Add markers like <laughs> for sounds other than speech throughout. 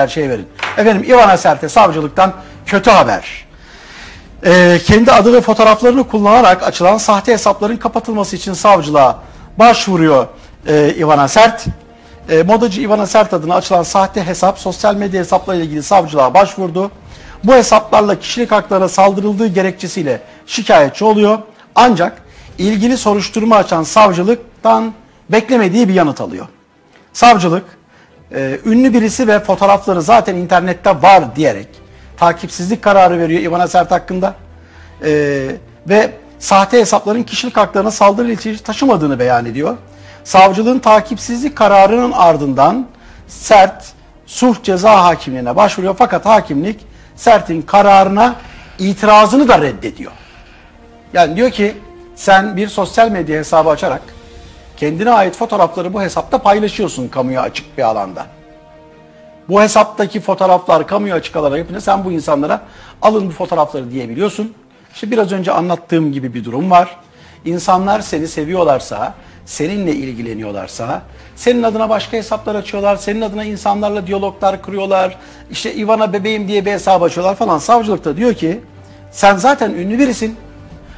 her şey verin. Efendim Ivana Serte savcılıktan kötü haber. Ee, kendi adı ve fotoğraflarını kullanarak açılan sahte hesapların kapatılması için savcılığa başvuruyor e, Ivana Sert. E, modacı Ivana Sert adına açılan sahte hesap sosyal medya hesaplarıyla ilgili savcılığa başvurdu. Bu hesaplarla kişilik haklarına saldırıldığı gerekçesiyle şikayetçi oluyor. Ancak ilgili soruşturma açan savcılıktan beklemediği bir yanıt alıyor. Savcılık e, ünlü birisi ve fotoğrafları zaten internette var diyerek takipsizlik kararı veriyor Ivana Sert hakkında. E, ve sahte hesapların kişilik haklarına saldırı ilişkisi taşımadığını beyan ediyor. Savcılığın takipsizlik kararının ardından Sert sulh ceza hakimliğine başvuruyor fakat hakimlik Sert'in kararına itirazını da reddediyor. Yani diyor ki sen bir sosyal medya hesabı açarak kendine ait fotoğrafları bu hesapta paylaşıyorsun kamuya açık bir alanda. Bu hesaptaki fotoğraflar kamuya açık alarak yapınca sen bu insanlara alın bu fotoğrafları diyebiliyorsun. İşte biraz önce anlattığım gibi bir durum var. İnsanlar seni seviyorlarsa, seninle ilgileniyorlarsa, senin adına başka hesaplar açıyorlar, senin adına insanlarla diyaloglar kuruyorlar, işte Ivana bebeğim diye bir hesap açıyorlar falan. Savcılıkta diyor ki sen zaten ünlü birisin.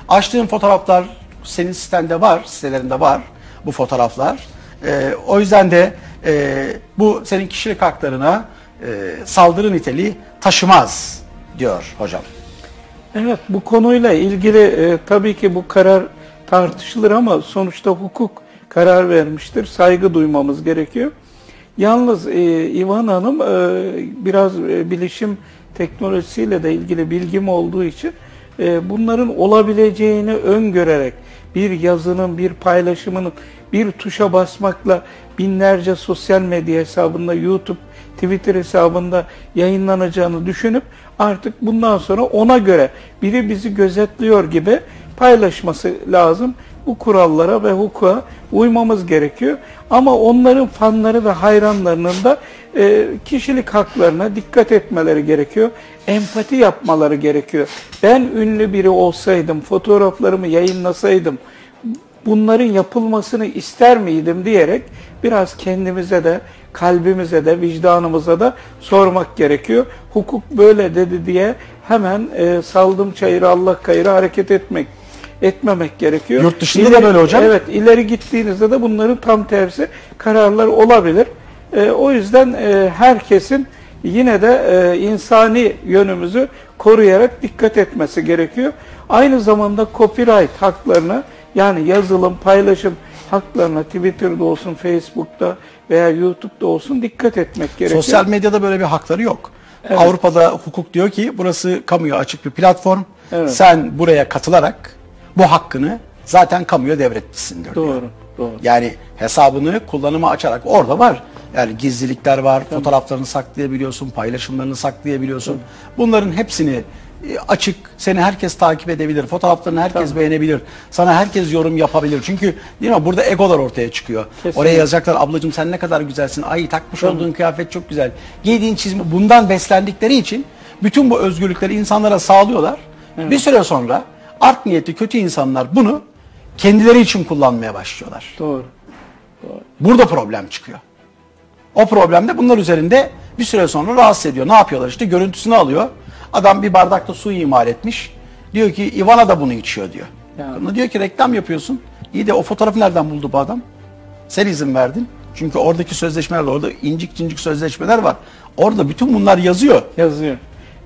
Açtığın fotoğraflar senin sitende var, sitelerinde var bu fotoğraflar. Ee, o yüzden de e, bu senin kişilik haklarına e, saldırı niteliği taşımaz diyor hocam. Evet bu konuyla ilgili e, tabii ki bu karar tartışılır ama sonuçta hukuk karar vermiştir. Saygı duymamız gerekiyor. Yalnız e, İvan Hanım e, biraz e, bilişim teknolojisiyle de ilgili bilgim olduğu için e, bunların olabileceğini öngörerek bir yazının, bir paylaşımının bir tuşa basmakla binlerce sosyal medya hesabında, YouTube, Twitter hesabında yayınlanacağını düşünüp artık bundan sonra ona göre biri bizi gözetliyor gibi paylaşması lazım. Bu kurallara ve hukuka uymamız gerekiyor. Ama onların fanları ve hayranlarının da e, kişilik haklarına dikkat etmeleri gerekiyor. Empati yapmaları gerekiyor. Ben ünlü biri olsaydım, fotoğraflarımı yayınlasaydım, bunların yapılmasını ister miydim diyerek biraz kendimize de kalbimize de vicdanımıza da sormak gerekiyor. Hukuk böyle dedi diye hemen e, saldım çayırı Allah kayırı hareket etmek etmemek gerekiyor. Yurt dışında ileri, da böyle hocam. Evet ileri gittiğinizde de bunların tam tersi kararlar olabilir. E, o yüzden e, herkesin yine de e, insani yönümüzü koruyarak dikkat etmesi gerekiyor. Aynı zamanda copyright haklarını yani yazılım, paylaşım haklarına Twitter'da olsun, Facebook'ta veya YouTube'da olsun dikkat etmek gerekiyor. Sosyal medyada böyle bir hakları yok. Evet. Avrupa'da hukuk diyor ki burası kamuya açık bir platform. Evet. Sen buraya katılarak bu hakkını zaten kamuya devretmişsin diyor. Doğru, doğru. Yani hesabını kullanıma açarak orada var. Yani gizlilikler var, Tabii. fotoğraflarını saklayabiliyorsun, paylaşımlarını saklayabiliyorsun. Tabii. Bunların hepsini e, açık, seni herkes takip edebilir, fotoğraflarını herkes Tabii. beğenebilir, sana herkes yorum yapabilir. Çünkü değil mi burada egolar ortaya çıkıyor. Kesinlikle. Oraya yazacaklar ablacığım sen ne kadar güzelsin, ay takmış Tabii. olduğun kıyafet çok güzel, giydiğin çizme bundan beslendikleri için bütün bu özgürlükleri insanlara sağlıyorlar. Evet. Bir süre sonra art niyetli kötü insanlar bunu kendileri için kullanmaya başlıyorlar. Doğru. Doğru. Burada problem çıkıyor. O problem de bunlar üzerinde bir süre sonra rahatsız ediyor. Ne yapıyorlar işte görüntüsünü alıyor Adam bir bardakta su imal etmiş. Diyor ki Ivana da bunu içiyor diyor. Yani. diyor ki reklam yapıyorsun. İyi de o fotoğrafı nereden buldu bu adam? Sen izin verdin. Çünkü oradaki sözleşmeler orada incik cincik sözleşmeler var. Orada bütün bunlar yazıyor. Yazıyor.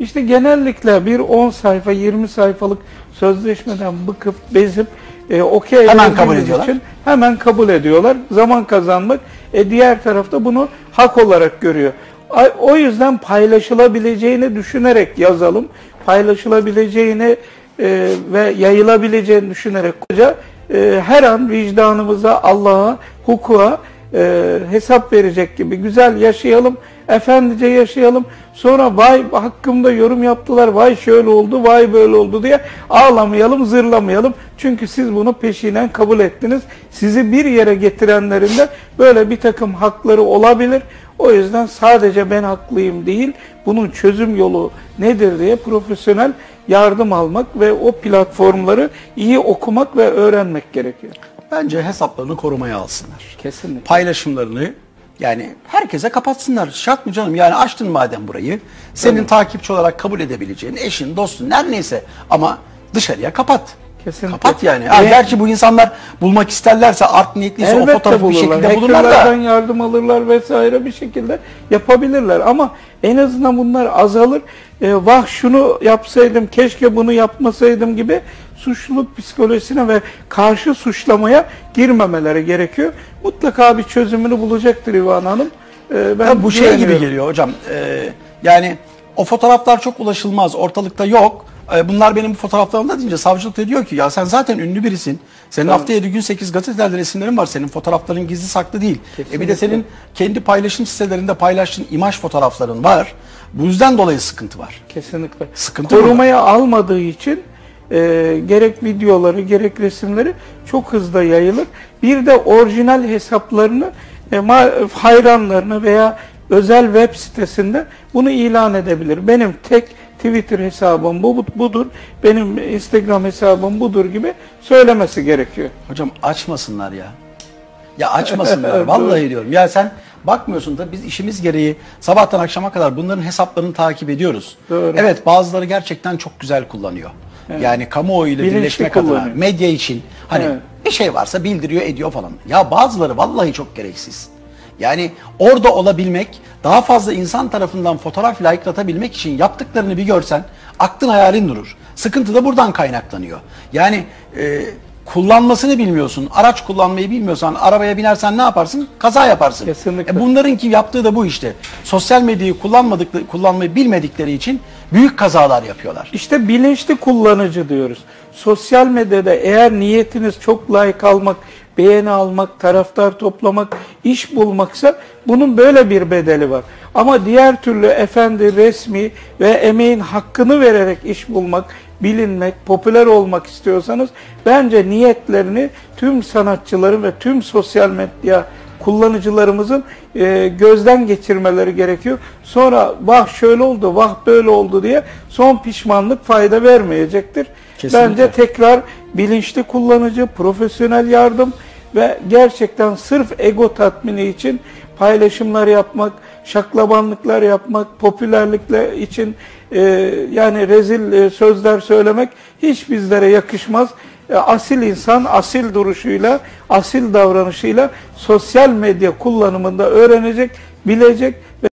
İşte genellikle bir 10 sayfa 20 sayfalık sözleşmeden bıkıp bezip e, okey hemen kabul ediyorlar. Için hemen kabul ediyorlar. Zaman kazanmak. E, diğer tarafta bunu hak olarak görüyor. O yüzden paylaşılabileceğini düşünerek yazalım. Paylaşılabileceğini e, ve yayılabileceğini düşünerek hoca e, her an vicdanımıza, Allah'a, hukuka e, hesap verecek gibi güzel yaşayalım, efendice yaşayalım. Sonra vay hakkımda yorum yaptılar, vay şöyle oldu, vay böyle oldu diye ağlamayalım, zırlamayalım. Çünkü siz bunu peşinen kabul ettiniz. Sizi bir yere getirenlerin de böyle bir takım hakları olabilir. O yüzden sadece ben haklıyım değil, bunun çözüm yolu nedir diye profesyonel yardım almak ve o platformları iyi okumak ve öğrenmek gerekiyor. Bence hesaplarını korumaya alsınlar. Kesinlikle. Paylaşımlarını Yani herkese kapatsınlar. Şart mı canım? Yani açtın madem burayı. Senin takipçi olarak kabul edebileceğin eşin, dostun, her neyse. Ama dışarıya kapat. Kesinlikle. Kapat yani. Ha, Ve- gerçi bu insanlar bulmak isterlerse, art niyetliyse o Elbette fotoğrafı bir bulurlar. şekilde bulurlar da. yardım alırlar vesaire bir şekilde yapabilirler. Ama en azından bunlar azalır. E, vah şunu yapsaydım, keşke bunu yapmasaydım gibi suçluluk psikolojisine ve karşı suçlamaya girmemeleri gerekiyor. Mutlaka bir çözümünü bulacaktır İvan Hanım. E, ben bu şey gibi geliyor hocam. Ee, yani o fotoğraflar çok ulaşılmaz. Ortalıkta yok. Ee, bunlar benim fotoğraflarımda deyince savcılık da diyor ki ya sen zaten ünlü birisin. Senin hafta 7 gün 8 gazetelerde resimlerin var. Senin fotoğrafların gizli saklı değil. E bir de senin kendi paylaşım sitelerinde paylaştığın imaj fotoğrafların var. Bu yüzden dolayı sıkıntı var. Kesinlikle. Sıkıntı Korumaya almadığı için e, gerek videoları gerek resimleri çok hızlı yayılır. Bir de orijinal hesaplarını e, hayranlarına veya özel web sitesinde bunu ilan edebilir. Benim tek Twitter hesabım bu bu- budur, benim Instagram hesabım budur gibi söylemesi gerekiyor. Hocam açmasınlar ya. Ya açmasınlar. <laughs> Vallahi diyorum. Ya sen bakmıyorsun da biz işimiz gereği sabahtan akşama kadar bunların hesaplarını takip ediyoruz. Doğru. Evet bazıları gerçekten çok güzel kullanıyor. Yani kamuoyuyla Bilinçli birleşmek adına, kullanıyor. medya için hani Evet. bir şey varsa bildiriyor, ediyor falan. Ya bazıları vallahi çok gereksiz. Yani orada olabilmek, daha fazla insan tarafından fotoğraf like'latabilmek için yaptıklarını bir görsen aklın hayalin durur. Sıkıntı da buradan kaynaklanıyor. Yani e, kullanmasını bilmiyorsun, araç kullanmayı bilmiyorsan, arabaya binersen ne yaparsın? Kaza yaparsın. Kesinlikle. E, bunların ki yaptığı da bu işte. Sosyal medyayı kullanmadıkları, kullanmayı bilmedikleri için büyük kazalar yapıyorlar. İşte bilinçli kullanıcı diyoruz. Sosyal medyada eğer niyetiniz çok like almak, beğeni almak, taraftar toplamak, iş bulmaksa bunun böyle bir bedeli var. Ama diğer türlü efendi, resmi ve emeğin hakkını vererek iş bulmak, bilinmek, popüler olmak istiyorsanız bence niyetlerini tüm sanatçıların ve tüm sosyal medya kullanıcılarımızın e, gözden geçirmeleri gerekiyor. Sonra vah şöyle oldu, vah böyle oldu diye son pişmanlık fayda vermeyecektir. Kesinlikle. Bence tekrar bilinçli kullanıcı, profesyonel yardım ve gerçekten sırf ego tatmini için paylaşımlar yapmak, şaklabanlıklar yapmak, popülerlikle için e, yani rezil e, sözler söylemek hiç bizlere yakışmaz. E, asil insan asil duruşuyla, asil davranışıyla sosyal medya kullanımında öğrenecek, bilecek ve